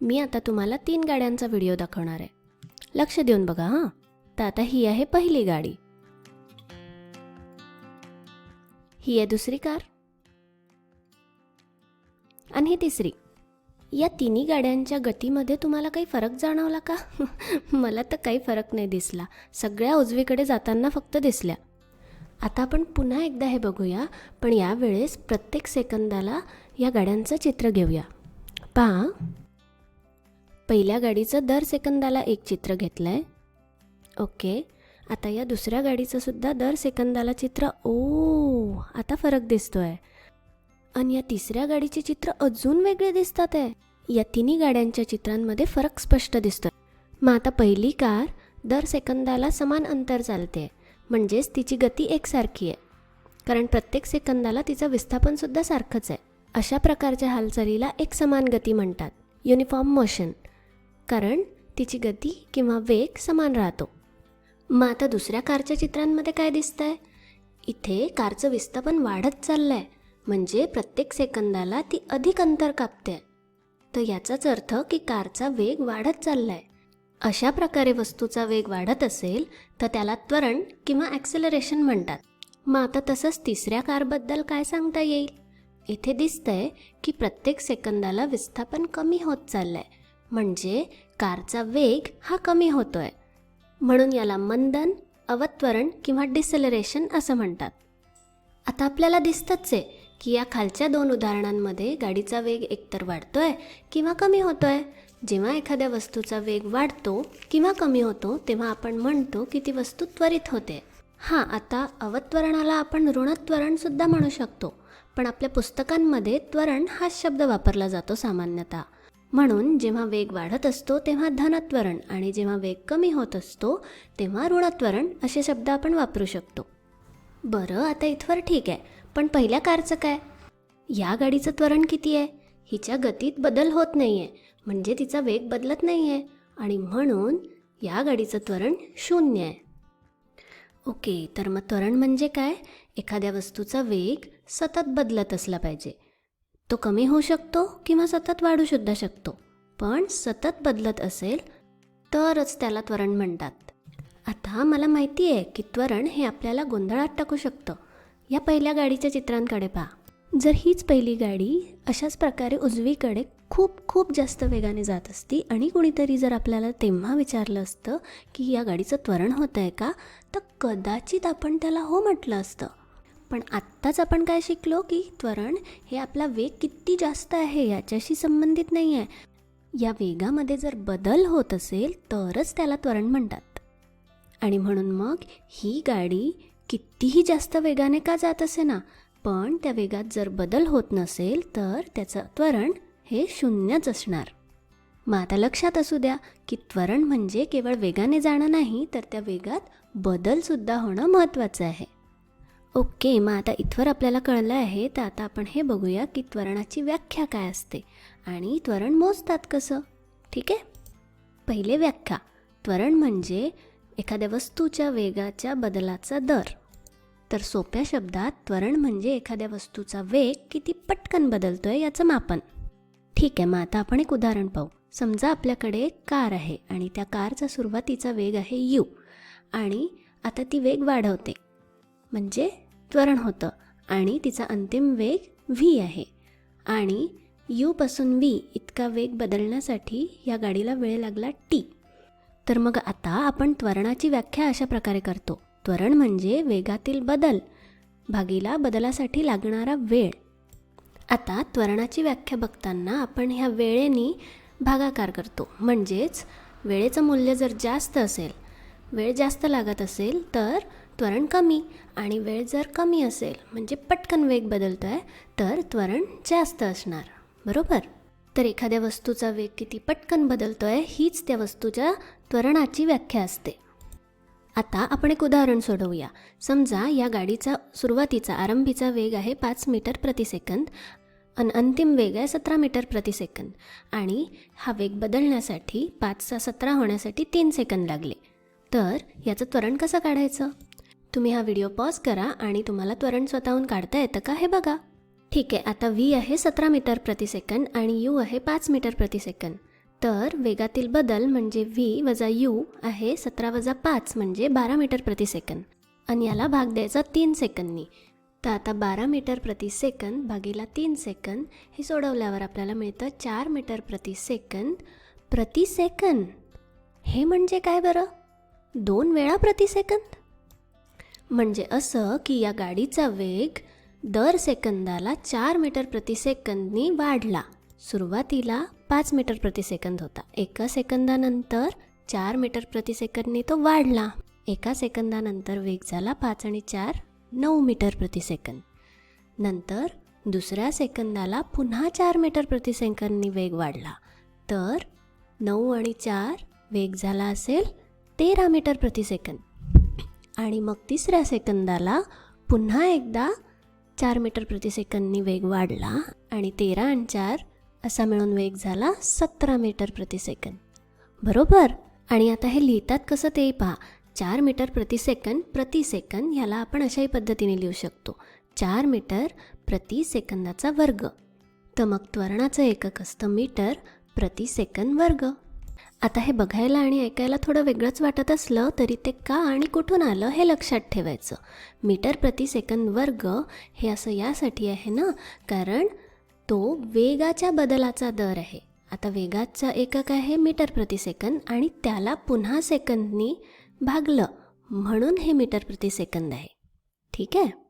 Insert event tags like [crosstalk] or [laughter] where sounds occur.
मी आता तुम्हाला तीन गाड्यांचा व्हिडिओ दाखवणार आहे. लक्ष देऊन बघा हां? तर आता ही आहे पहिली गाडी. ही आहे दुसरी कार. आणि ही तिसरी. या तिन्ही गाड्यांच्या गतीमध्ये तुम्हाला काही फरक जाणवला का? [laughs] मला तर काही फरक नाही दिसला. सगळ्या उजवीकडे जाताना फक्त दिसल्या. आता आपण पुन्हा एकदा हे बघूया पण यावेळेस प्रत्येक सेकंदाला या गाड्यांचं चित्र घेऊया. पहा. पहिल्या गाडीचं दर सेकंदाला एक चित्र घेतलं आहे ओके आता या दुसऱ्या गाडीचंसुद्धा दर सेकंदाला चित्र. ओ आता फरक दिसतो आहे आणि या तिसऱ्या गाडीचे चित्र अजून वेगळे दिसतात आहे. या तिन्ही गाड्यांच्या चित्रांमध्ये फरक स्पष्ट दिसतोय. मग आता पहिली कार दर सेकंदाला समान अंतर चालते म्हणजेच तिची गती एकसारखी आहे. कारण प्रत्येक सेकंदाला तिचं विस्थापनसुद्धा सारखंच आहे. अशा प्रकारच्या हालचालीला एक समान गती म्हणतात. Uniform motion. कारण तिची गती किंवा वेग समान राहतो. मग आता दुसऱ्या कारच्या चित्रांमध्ये काय दिसतंय? इथे कारचं विस्थापन वाढत चाललं आहे म्हणजे प्रत्येक सेकंदाला ती अधिक अंतर कापते. तर याचाच अर्थ की कारचा वेग वाढत चालला आहे अशा प्रकारे वस्तूचा वेग वाढत असेल तर त्याला त्वरण किंवा ॲक्सेलरेशन म्हणतात. मग आता तसंच तिसऱ्या कारबद्दल काय सांगता येईल? इथे दिसतंय की प्रत्येक सेकंदाला विस्थापन कमी होत चाललंय. म्हणजे कारचा वेग हा कमी होतोय. म्हणून याला मंदन अवत्वरण किंवा डिसेलरेशन असं म्हणतात. आता आपल्याला दिसतंच आहे की या खालच्या दोन उदाहरणांमध्ये गाडीचा वेग एकतर वाढतोय किंवा कमी होतोय. जेव्हा एखाद्या वस्तूचा वेग वाढतो किंवा कमी होतो तेव्हा आपण म्हणतो की ती वस्तू त्वरित होते. हां आता अवत्वरणाला आपण ऋणत्वरणसुद्धा म्हणू शकतो पण आपल्या पुस्तकांमध्ये त्वरण हा शब्द वापरला जातो सामान्यतः. म्हणून जेव्हा वेग वाढत असतो तेव्हा धनत्वरण आणि जेव्हा वेग कमी होत असतो तेव्हा ऋणत्वरण असे शब्द आपण वापरू शकतो. बरं आता इथवर ठीक आहे. पण पहिल्या कारचं काय? या गाडीचं त्वरण किती आहे? हिच्या गतीत बदल होत नाही आहे म्हणजे तिचा वेग बदलत नाही आहे आणि म्हणून या गाडीचं त्वरण शून्य आहे. ओके तर मग त्वरण म्हणजे काय? एखाद्या वस्तूचा वेग सतत बदलत असला पाहिजे. तो कमी होऊ शकतो किंवा सतत वाढू सुद्धा शकतो. पण सतत बदलत असेल तरच त्याला त्वरण म्हणतात. आता मला माहिती आहे की त्वरण हे आपल्याला गोंधळात टाकू शकतं. या पहिल्या गाडीच्या चित्रांकडे पहा. जर हीच पहिली गाडी अशाच प्रकारे उजवीकडे खूप खूप जास्त वेगाने जात असती आणि कुणीतरी जर आपल्याला तेव्हा विचारलं असतं की या गाडीचं त्वरण होतं आहे का तर कदाचित आपण त्याला हो म्हटलं असतं. पण आत्ताच आपण काय शिकलो की त्वरण हे आपला वेग किती जास्त आहे याच्याशी संबंधित नाही आहे. या वेगामध्ये जर बदल होत असेल तरच त्याला त्वरण म्हणतात. आणि म्हणून मग ही गाडी कितीही जास्त वेगाने का जात असे ना पण त्या वेगात जर बदल होत नसेल तर त्याचं त्वरण हे शून्यच असणार. मग आता लक्षात असू द्या की त्वरण म्हणजे केवळ वेगाने जाणं नाही तर त्या वेगात बदलसुद्धा होणं महत्त्वाचं आहे. ओके मग आता इथवर आपल्याला कळलं आहे तर आता आपण हे बघूया की त्वरणाची व्याख्या काय असते. आणि त्वरण मोजतात कसं? ठीक आहे? पहिले व्याख्या. त्वरण म्हणजे एखाद्या वस्तूच्या वेगाच्या बदलाचा दर. तर सोप्या शब्दात त्वरण म्हणजे एखाद्या वस्तूचा वेग किती पटकन बदलतोय याचं मापन. ठीक आहे मग आता आपण एक उदाहरण पाहू. समजा आपल्याकडे एक कार आहे आणि त्या कारचा सुरुवातीचा वेग आहे यू. आणि आता ती वेग वाढवते. म्हणजे त्वरण होतं आणि तिचा अंतिम वेग व्ही आहे. आणि यूपासून व्ही इतका वेग बदलण्यासाठी या गाडीला वेळ लागला टी तर मग आता आपण त्वरणाची व्याख्या अशा प्रकारे करतो. त्वरण म्हणजे वेगातील बदल भागीला बदलासाठी लागणारा वेळ. आता त्वरणाची व्याख्या बघताना आपण ह्या वेळेने भागाकार करतो. म्हणजेच वेळेचं मूल्य जर जास्त असेल वेळ जास्त लागत असेल तर त्वरण कमी आणि वेळ जर कमी असेल म्हणजे पटकन वेग बदलतो आहे तर त्वरण जास्त असणार. बरोबर? तर एखाद्या वस्तूचा वेग किती पटकन बदलतो आहे हीच त्या वस्तूच्या त्वरणाची व्याख्या असते. आता आपण एक उदाहरण सोडवूया. समजा या गाडीचा सुरुवातीचा आरंभीचा वेग आहे पाच मीटर प्रतिसेकंद आणि अंतिम वेग आहे सतरा मीटर प्रतिसेकंद आणि हा वेग बदलण्यासाठी पाचचा सतरा होण्यासाठी तीन सेकंद लागले. तर याचं त्वरण कसं काढायचं? तुम्ही हा व्हिडिओ पॉज करा आणि तुम्हाला त्वरण स्वतःहून काढता येतं का हे बघा. ठीक आहे आता व्ही आहे सतरा मीटर प्रति सेकंद आणि यू आहे पाच मीटर प्रति सेकंद. तर वेगातील बदल म्हणजे व्ही वजा यू आहे सतरा वजा पाच म्हणजे बारा मीटर प्रति सेकंद. आणि याला भाग द्यायचा तीन सेकंदनी. तर आता बारा मीटर प्रति सेकंद भागीला तीन सेकंद हे सोडवल्यावर आपल्याला मिळतं चार मीटर प्रति सेकंद प्रति सेकंद. हे म्हणजे काय बरं? दोन वेळा प्रति सेकंद? म्हणजे असं की या गाडीचा वेग दर सेकंदाला चार मीटर प्रति सेकंदनी वाढला. सुरुवातीला पाच मीटर प्रति सेकंद होता. एका सेकंदानंतर चार मीटर प्रति सेकंदनी तो वाढला. एका सेकंदानंतर वेग झाला पाच आणि चार नऊ मीटर प्रति सेकंद. नंतर दुसऱ्या सेकंदाला पुन्हा चार मीटर प्रति सेकंदनी वेग वाढला. तर नऊ आणि चार वेग झाला असेल तेरा मीटर प्रति सेकंद. आणि मग तिसऱ्या सेकंदाला पुन्हा एकदा चार मीटर प्रति सेकंदनी वेग वाढला आणि तेरा आणि चार असा मिळून वेग झाला सतरा मीटर प्रति सेकंद. बरोबर? आणि आता हे लिहितात कसं ते पहा. चार मीटर प्रति सेकंद प्रति सेकंद ह्याला आपण अशाही पद्धतीने लिहू शकतो. चार मीटर प्रति सेकंदाचा वर्ग. तर मग त्वरणाचं एकक असतं मीटर प्रति सेकंद वर्ग. आता हे बघायला आणि ऐकायला थोडं वेगळंच वाटत असलं तरी ते का आणि कुठून आलं हे लक्षात ठेवायचं. मीटर प्रति सेकंद वर्ग हे असं यासाठी आहे ना? कारण तो वेगाच्या बदलाचा दर आहे. आता वेगाचा एकक आहे मीटर प्रति सेकंद आणि त्याला पुन्हा सेकंदनी भागलं म्हणून हे मीटर प्रति सेकंद आहे. ठीक आहे?